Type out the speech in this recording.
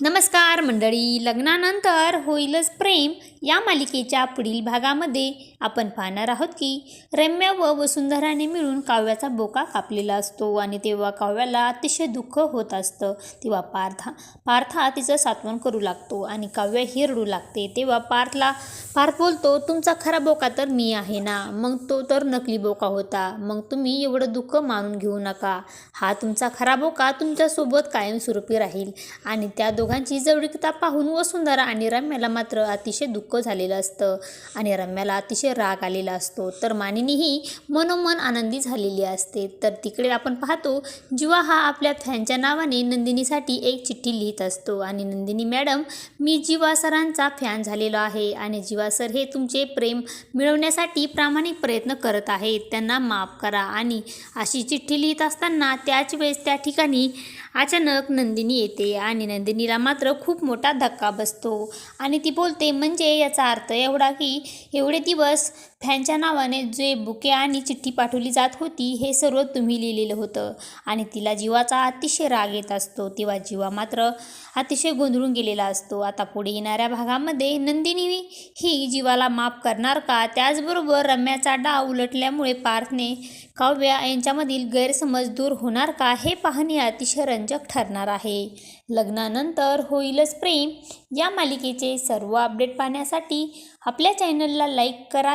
नमस्कार मंडळी लग्नानंतर होईलच प्रेम या मालिकेच्या पुढील भागामध्ये. आपण पाहणार आहोत की रम्या व वसुंधराने मिळून काव्याचा बोका कापलेला असतो आणि तेव्हा काव्याला अतिशय दुःख होत असतं. तेव्हा पार्था पार्था तिचं सात्वन करू लागतो आणि काव्य ही रडू लागते. तेव्हा पार्थला पार्थ बोलतो तुमचा खरा बोका तर मी आहे ना? मग तो तर नकली बोका होता. मग तुम्ही एवढं दुःख मानून घेऊ नका. हा तुमचा खरा बोका तुमच्यासोबत कायमस्वरूपी राहील आणि त्या दो दोघांची जवळिकता पाहून वसुंधरा आणि रम्याला मात्र अतिशय दुःख झालेलं असतं. आणि रम्याला अतिशय राग आलेला असतो. तर मानिनीही मनोमन आनंदी झालेली असते. तर तिकडे आपण पाहतो जिवा हा आपल्या फॅनच्या नावाने नंदिनीसाठी एक चिठ्ठी लिहित असतो. आणि नंदिनी मॅडम मी जीवा सरांचा फॅन झालेलो आहे. आणि जीवा सर हे तुमचे प्रेम मिळवण्यासाठी प्रामाणिक प्रयत्न करत आहेत. त्यांना माफ करा. आणि अशी चिठ्ठी लिहित असताना त्याच वेळेस त्या ठिकाणी अचानक नंदिनी येते आणि नंदिनीला मात्र खूप मोठा धक्का बसतो. आणि ती बोलते म्हणजे याचा अर्थ एवढा की एवढे दिवस फॅनच्या नावाने जे बुके आणि चिठ्ठी पाठवली जात होती हे सर्व तुम्ही लिहिलेलं होतं. आणि तिला जीवाचा अतिशय राग येत असतो. तेव्हा जीवा मात्र अतिशय गोंधळून गेलेला असतो. आता पुढे येणाऱ्या भागामध्ये नंदिनी ही जीवाला माफ करणार का? त्याचबरोबर रम्याचा डाव उलटल्यामुळे पार्थने काव्या यांच्यामधील गैरसमज दूर होणार का हे पाहणे अतिशय रंजक ठरणार आहे. लग्नानंतर होईलच प्रेम. या मालिकेचे सर्व अपडेट पाहण्यासाठी आपल्या चॅनलला लाईक करा